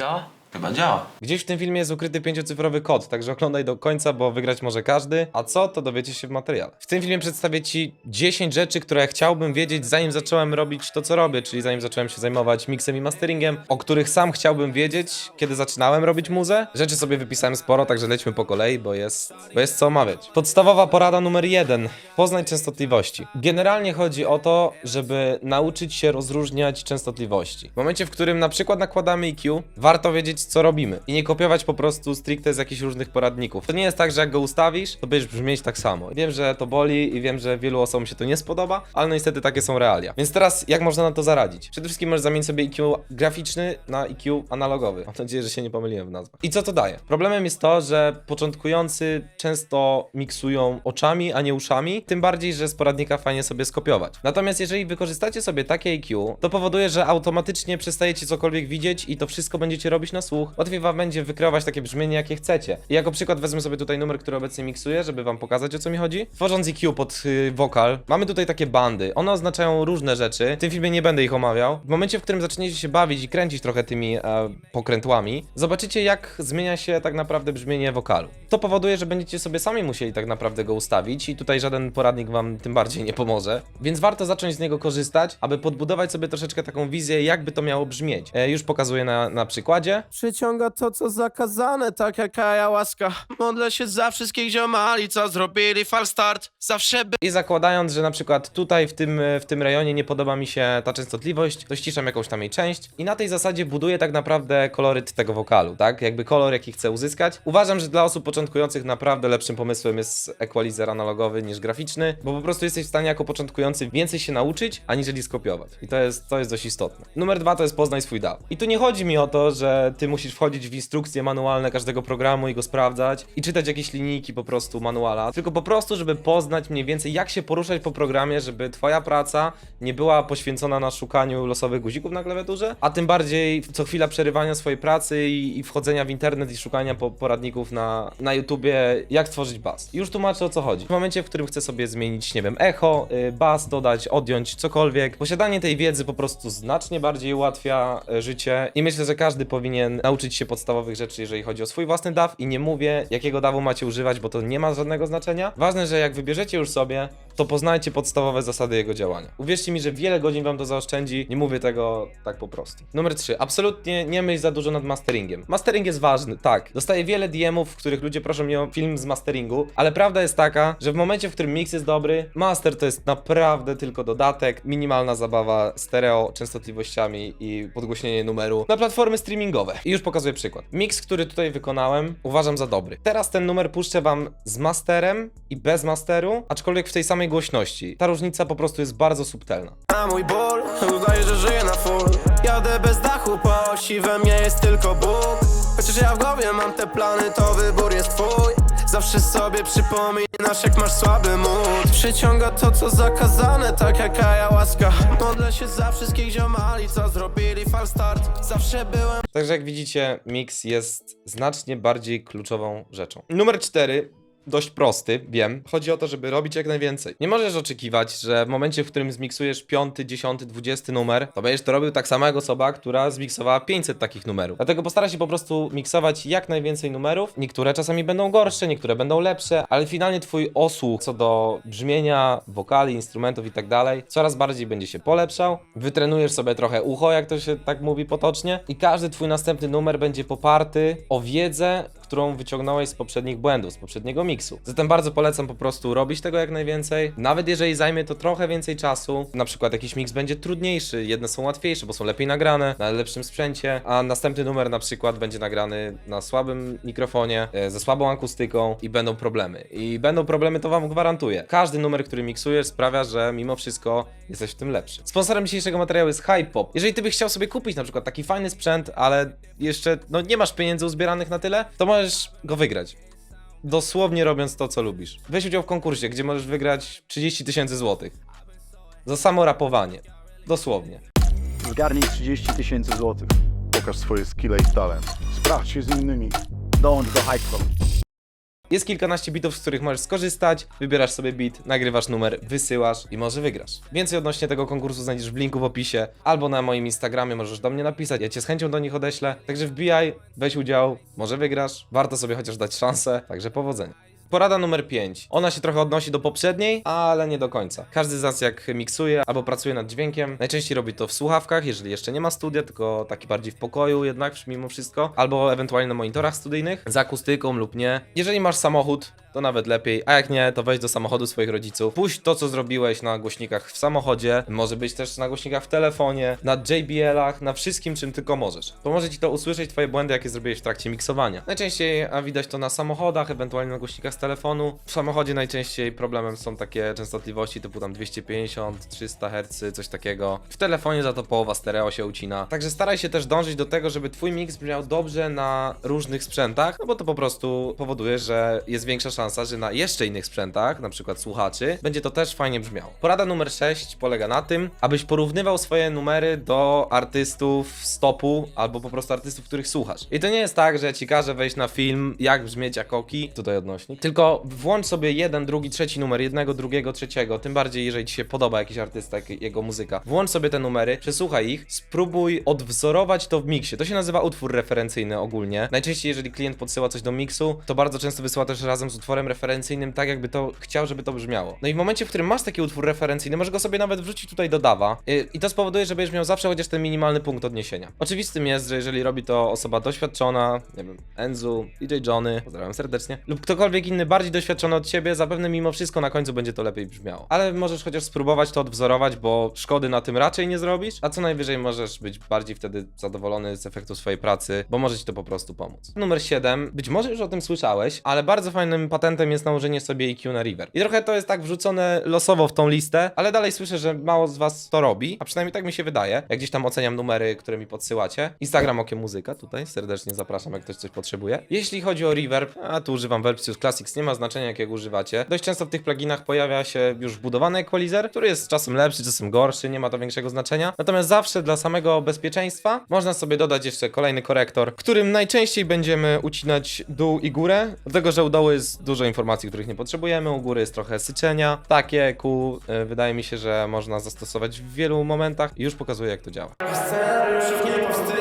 Działa? Chyba działa. Gdzieś w tym filmie jest ukryty pięciocyfrowy kod, także oglądaj do końca, bo wygrać może każdy. A co, to dowiecie się w materiale. W tym filmie przedstawię Ci 10 rzeczy, które chciałbym wiedzieć, zanim zacząłem robić to, co robię, czyli zanim zacząłem się zajmować mixem i masteringiem, o których sam chciałbym wiedzieć, kiedy zaczynałem robić muzę. Rzeczy sobie wypisałem sporo, także lećmy po kolei, bo jest, bo jest co omawiać. Podstawowa porada numer jeden. Poznaj częstotliwości. Generalnie chodzi o to, żeby nauczyć się rozróżniać częstotliwości. W momencie, w którym na przykład nakładamy EQ, warto wiedzieć, co robimy i nie kopiować po prostu stricte z jakichś różnych poradników. To nie jest tak, że jak go ustawisz, to będziesz brzmieć tak samo. Wiem, że to boli i wiem, że wielu osobom się to nie spodoba, ale no niestety takie są realia. Więc teraz, jak można na to zaradzić? Przede wszystkim możesz zamienić sobie EQ graficzny na EQ analogowy. Mam nadzieję, że się nie pomyliłem w nazwach. I co to daje? Problemem jest to, że początkujący często miksują oczami, a nie uszami, tym bardziej, że z poradnika fajnie sobie skopiować. Natomiast jeżeli wykorzystacie sobie takie EQ, to powoduje, że automatycznie przestajecie cokolwiek widzieć i to wszystko będziecie robić na słuch. Łatwiej wam będzie wykreować takie brzmienie, jakie chcecie. I jako przykład wezmę sobie tutaj numer, który obecnie miksuję, żeby wam pokazać o co mi chodzi. Tworząc EQ pod y, wokal, mamy tutaj takie bandy. One oznaczają różne rzeczy. W tym filmie nie będę ich omawiał. W momencie, w którym zaczniecie się bawić i kręcić trochę tymi e, pokrętłami, zobaczycie jak zmienia się tak naprawdę brzmienie wokalu. To powoduje, że będziecie sobie sami musieli tak naprawdę go ustawić i tutaj żaden poradnik wam tym bardziej nie pomoże. Więc warto zacząć z niego korzystać, aby podbudować sobie troszeczkę taką wizję, jakby to miało brzmieć. E, już pokazuję na, na przykładzie. Przyciąga to, co zakazane, tak jak łaska. Modlę się za wszystkich ziomali, co zrobili falstart. Zawsze by... I zakładając, że na przykład tutaj w tym, w tym rejonie nie podoba mi się ta częstotliwość, to ściszam jakąś tam jej część i na tej zasadzie buduję tak naprawdę koloryt tego wokalu, tak? Jakby kolor, jaki chcę uzyskać. Uważam, że dla osób początkujących naprawdę lepszym pomysłem jest equalizer analogowy niż graficzny, bo po prostu jesteś w stanie jako początkujący więcej się nauczyć, aniżeli skopiować. I to jest, to jest dość istotne. Numer dwa to jest poznaj swój DAW. I tu nie chodzi mi o to, że ty musisz wchodzić w instrukcje manualne każdego programu i go sprawdzać i czytać jakieś linijki po prostu manuala, tylko po prostu, żeby poznać mniej więcej jak się poruszać po programie, żeby twoja praca nie była poświęcona na szukaniu losowych guzików na klawiaturze, a tym bardziej co chwila przerywania swojej pracy i, i wchodzenia w internet i szukania po, poradników na, na YouTubie, jak tworzyć bas. Już tłumaczę o co chodzi. W momencie, w którym chcę sobie zmienić, nie wiem, echo, y, bas, dodać, odjąć, cokolwiek, posiadanie tej wiedzy po prostu znacznie bardziej ułatwia y, życie i myślę, że każdy powinien nauczyć się podstawowych rzeczy, jeżeli chodzi o swój własny DAW i nie mówię, jakiego DAWu macie używać, bo to nie ma żadnego znaczenia. Ważne, że jak wybierzecie już sobie, to poznajcie podstawowe zasady jego działania. Uwierzcie mi, że wiele godzin wam to zaoszczędzi, nie mówię tego tak po prostu. Numer 3. Absolutnie nie myśl za dużo nad masteringiem. Mastering jest ważny, tak. Dostaję wiele DM-ów, w których ludzie proszą mnie o film z masteringu, ale prawda jest taka, że w momencie, w którym mix jest dobry, master to jest naprawdę tylko dodatek, minimalna zabawa stereo, częstotliwościami i podgłośnienie numeru na platformy streamingowe. I już pokazuję przykład. Mix, który tutaj wykonałem, uważam za dobry. Teraz ten numer puszczę wam z masterem i bez masteru, aczkolwiek w tej samej głośności. Ta różnica po prostu jest bardzo subtelna. Na mój ból, udaję, że żyję na full. Jadę bez dachu, po osi we mnie jest tylko Bóg. Chociaż ja w głowie mam te plany, to wybór jest twój. Zawsze sobie przypominasz, jak masz słaby mód. Przyciąga to, co zakazane, tak jak łaska. Modlę się za wszystkich ziomali, co zrobili falstart. Zawsze byłem Także jak widzicie, mix jest znacznie bardziej kluczową rzeczą. Numer 4. Dość prosty, wiem. Chodzi o to, żeby robić jak najwięcej. Nie możesz oczekiwać, że w momencie, w którym zmiksujesz 5, 10, 20 numer, to będziesz to robił tak samo jak osoba, która zmiksowała 500 takich numerów. Dlatego postaraj się po prostu miksować jak najwięcej numerów. Niektóre czasami będą gorsze, niektóre będą lepsze, ale finalnie twój osłuch co do brzmienia, wokali, instrumentów i tak dalej, coraz bardziej będzie się polepszał. Wytrenujesz sobie trochę ucho, jak to się tak mówi potocznie, i każdy twój następny numer będzie poparty o wiedzę, którą wyciągnąłeś z poprzednich błędów, z poprzedniego miksu. Zatem bardzo polecam po prostu robić tego jak najwięcej. Nawet jeżeli zajmie to trochę więcej czasu, na przykład jakiś miks będzie trudniejszy, jedne są łatwiejsze, bo są lepiej nagrane, na lepszym sprzęcie, a następny numer na przykład będzie nagrany na słabym mikrofonie, e, ze słabą akustyką i będą problemy. I będą problemy, to wam gwarantuję. Każdy numer, który miksujesz sprawia, że mimo wszystko jesteś w tym lepszy. Sponsorem dzisiejszego materiału jest Hypepop. Jeżeli ty byś chciał sobie kupić na przykład taki fajny sprzęt, ale jeszcze no, nie masz pieniędzy uzbieranych na tyle, to możesz go wygrać. Dosłownie robiąc to, co lubisz. Weź udział w konkursie, gdzie możesz wygrać 30 tysięcy złotych. Za samo rapowanie. Dosłownie. Zgarnij 30 tysięcy złotych. Pokaż swoje skille i talent. Sprawdź się z innymi. Dołącz do Hypecom. Jest kilkanaście bitów, z których możesz skorzystać, wybierasz sobie bit, nagrywasz numer, wysyłasz i może wygrasz. Więcej odnośnie tego konkursu znajdziesz w linku w opisie, albo na moim Instagramie możesz do mnie napisać, ja cię z chęcią do nich odeślę. Także wbijaj, weź udział, może wygrasz, warto sobie chociaż dać szansę, także powodzenia. Porada numer 5. Ona się trochę odnosi do poprzedniej, ale nie do końca. Każdy z nas jak miksuje albo pracuje nad dźwiękiem, najczęściej robi to w słuchawkach, jeżeli jeszcze nie ma studia, tylko taki bardziej w pokoju jednak mimo wszystko, albo ewentualnie na monitorach studyjnych, z akustyką lub nie. Jeżeli masz samochód, to nawet lepiej, a jak nie, to wejdź do samochodu swoich rodziców, puść to, co zrobiłeś na głośnikach w samochodzie, może być też na głośnikach w telefonie, na JBL-ach, na wszystkim, czym tylko możesz. Pomoże ci to usłyszeć twoje błędy, jakie zrobiłeś w trakcie miksowania. Najczęściej a widać to na samochodach, ewentualnie na głośnikach telefonu. W samochodzie najczęściej problemem są takie częstotliwości typu tam 250, 300 Hz, coś takiego. W telefonie za to połowa stereo się ucina. Także staraj się też dążyć do tego, żeby twój mix brzmiał dobrze na różnych sprzętach, no bo to po prostu powoduje, że jest większa szansa, że na jeszcze innych sprzętach, na przykład słuchaczy, będzie to też fajnie brzmiało. Porada numer 6 polega na tym, abyś porównywał swoje numery do artystów z topu, albo po prostu artystów, których słuchasz. I to nie jest tak, że ci każę wejść na film, jak brzmieć jak oki, tutaj odnośnik, tylko włącz sobie jeden, drugi, trzeci numer, jednego, drugiego, trzeciego, tym bardziej jeżeli ci się podoba jakiś artysta, jego muzyka. Włącz sobie te numery, przesłuchaj ich, spróbuj odwzorować to w miksie. To się nazywa utwór referencyjny ogólnie. Najczęściej jeżeli klient podsyła coś do miksu, to bardzo często wysyła też razem z utworem referencyjnym, tak jakby to chciał, żeby to brzmiało. No i w momencie, w którym masz taki utwór referencyjny, możesz go sobie nawet wrzucić tutaj do dawa yy, i to spowoduje, że będziesz miał zawsze chociaż ten minimalny punkt odniesienia. Oczywistym jest, że jeżeli robi to osoba doświadczona, nie wiem, Enzu, DJ Johnny, pozdrawiam serdecznie, lub ktokolwiek inny bardziej doświadczony od ciebie, zapewne mimo wszystko na końcu będzie to lepiej brzmiało. Ale możesz chociaż spróbować to odwzorować, bo szkody na tym raczej nie zrobisz, a co najwyżej możesz być bardziej wtedy zadowolony z efektu swojej pracy, bo może ci to po prostu pomóc. Numer 7. Być może już o tym słyszałeś, ale bardzo fajnym patentem jest nałożenie sobie EQ na reverb. I trochę to jest tak wrzucone losowo w tą listę, ale dalej słyszę, że mało z was to robi, a przynajmniej tak mi się wydaje. Jak gdzieś tam oceniam numery, które mi podsyłacie. Instagram Okiem Muzyka, tutaj serdecznie zapraszam, jak ktoś coś potrzebuje. Jeśli chodzi o reverb, a tu używam Verbstius Classics, nie ma znaczenia jakiego używacie. Dość często w tych pluginach pojawia się już wbudowany equalizer, który jest czasem lepszy, czasem gorszy, nie ma to większego znaczenia. Natomiast zawsze dla samego bezpieczeństwa można sobie dodać jeszcze kolejny korektor, którym najczęściej będziemy ucinać dół i górę, dlatego że u dołu jest dużo informacji, których nie potrzebujemy, u góry jest trochę syczenia. Takie ku y, wydaje mi się, że można zastosować w wielu momentach i już pokazuję jak to działa. Scenariuszów nie powstydziłby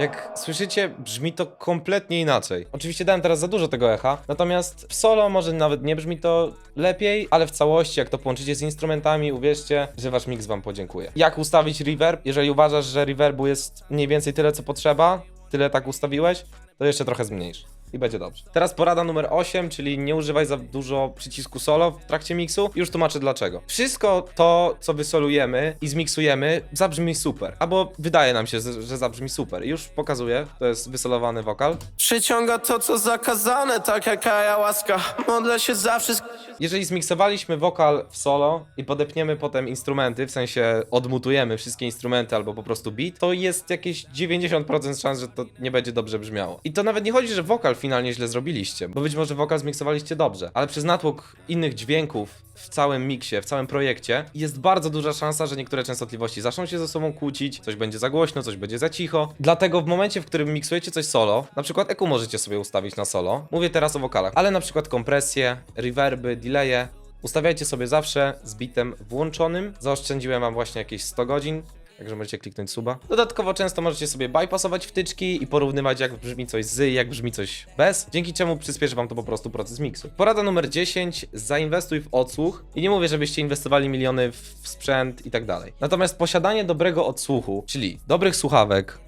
Jak słyszycie, brzmi to kompletnie inaczej. Oczywiście dałem teraz za dużo tego echa, natomiast w solo może nawet nie brzmi to lepiej, ale w całości, jak to połączycie z instrumentami, uwierzcie, że wasz mix wam podziękuje. Jak ustawić reverb? Jeżeli uważasz, że reverbu jest mniej więcej tyle, co potrzeba, tyle tak ustawiłeś, to jeszcze trochę zmniejsz. I będzie dobrze. Teraz porada numer 8, czyli nie używaj za dużo przycisku solo w trakcie miksu. Już tłumaczę dlaczego. Wszystko to, co wysolujemy i zmiksujemy, zabrzmi super. Albo wydaje nam się, że zabrzmi super. Już pokazuję, to jest wysolowany wokal. Przyciąga to co zakazane, tak jak ayahuasca Modlę się za wszystkich Jeżeli zmiksowaliśmy wokal w solo i podepniemy potem instrumenty, w sensie odmutujemy wszystkie instrumenty albo po prostu beat, to jest jakieś 90% szans, że to nie będzie dobrze brzmiało. I to nawet nie chodzi, że wokal finalnie źle zrobiliście, bo być może wokal zmiksowaliście dobrze, ale przez natłok innych dźwięków w całym miksie, w całym projekcie jest bardzo duża szansa, że niektóre częstotliwości zaczną się ze sobą kłócić, coś będzie za głośno, coś będzie za cicho. Dlatego w momencie, w którym miksujecie coś solo, na przykład EQ możecie sobie ustawić na solo, mówię teraz o wokalach, ale na przykład kompresje, reverby, delaye, Ustawiajcie sobie zawsze z bitem włączonym. Zaoszczędziłem wam właśnie jakieś 100 godzin. Także możecie kliknąć suba. Dodatkowo często możecie sobie bypassować wtyczki i porównywać jak brzmi coś z jak brzmi coś bez, dzięki czemu przyspieszy wam to po prostu proces miksu. Porada numer 10. Zainwestuj w odsłuch. I nie mówię, żebyście inwestowali miliony w sprzęt i tak dalej. Natomiast posiadanie dobrego odsłuchu, czyli dobrych słuchawek,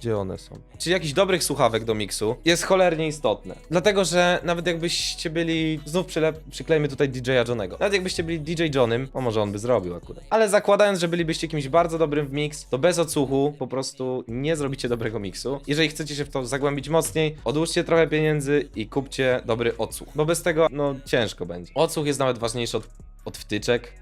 gdzie one są? Czyli jakichś dobrych słuchawek do miksu jest cholernie istotne. Dlatego, że nawet jakbyście byli. Znów przyle, przyklejmy tutaj DJ-a Johnego. Nawet jakbyście byli DJ Johnem, no może on by zrobił akurat. Ale zakładając, że bylibyście kimś bardzo dobrym w mix, to bez odsłuchu po prostu nie zrobicie dobrego miksu. Jeżeli chcecie się w to zagłębić mocniej, odłóżcie trochę pieniędzy i kupcie dobry odsłuch. Bo bez tego, no ciężko będzie. Odsłuch jest nawet ważniejszy od, od wtyczek.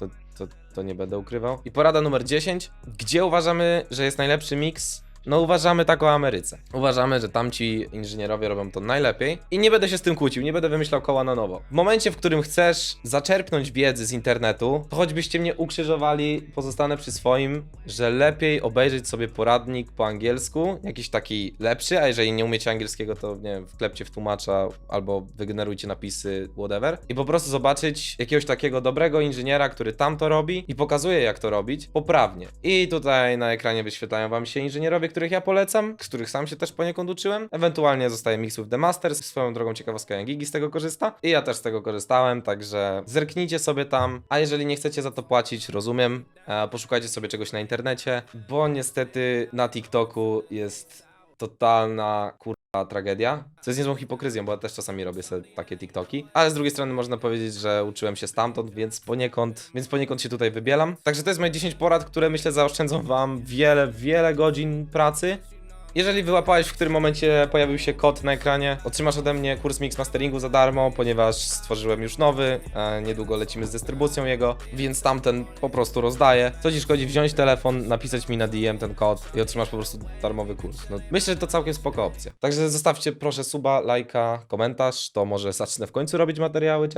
To, to, to nie będę ukrywał. I porada numer 10. Gdzie uważamy, że jest najlepszy mix? No uważamy tak o Ameryce. Uważamy, że tamci inżynierowie robią to najlepiej i nie będę się z tym kłócił, nie będę wymyślał koła na nowo. W momencie, w którym chcesz zaczerpnąć wiedzy z internetu, to choćbyście mnie ukrzyżowali, pozostanę przy swoim, że lepiej obejrzeć sobie poradnik po angielsku, jakiś taki lepszy, a jeżeli nie umiecie angielskiego, to nie wiem, wklepcie w tłumacza albo wygenerujcie napisy, whatever, i po prostu zobaczyć jakiegoś takiego dobrego inżyniera, który tam to robi i pokazuje, jak to robić poprawnie. I tutaj na ekranie wyświetlają wam się inżynierowie, których ja polecam, z których sam się też poniekąd uczyłem. Ewentualnie zostaje Mix with the Masters. Swoją drogą ciekawostka, jak Gigi z tego korzysta. I ja też z tego korzystałem, także zerknijcie sobie tam. A jeżeli nie chcecie za to płacić, rozumiem, e, poszukajcie sobie czegoś na internecie, bo niestety na TikToku jest totalna kurwa tragedia. Co jest niezłą hipokryzją, bo ja też czasami robię sobie takie TikToki. Ale z drugiej strony można powiedzieć, że uczyłem się stamtąd, więc poniekąd, więc poniekąd się tutaj wybielam. Także to jest moje 10 porad, które myślę zaoszczędzą wam wiele, wiele godzin pracy. Jeżeli wyłapałeś, w którym momencie pojawił się kod na ekranie, otrzymasz ode mnie kurs mix masteringu za darmo, ponieważ stworzyłem już nowy, niedługo lecimy z dystrybucją jego, więc tamten po prostu rozdaję. Co ci szkodzi wziąć telefon, napisać mi na DM ten kod i otrzymasz po prostu darmowy kurs. No, myślę, że to całkiem spoko opcja. Także zostawcie proszę suba, lajka, komentarz, to może zacznę w końcu robić materiały częściej.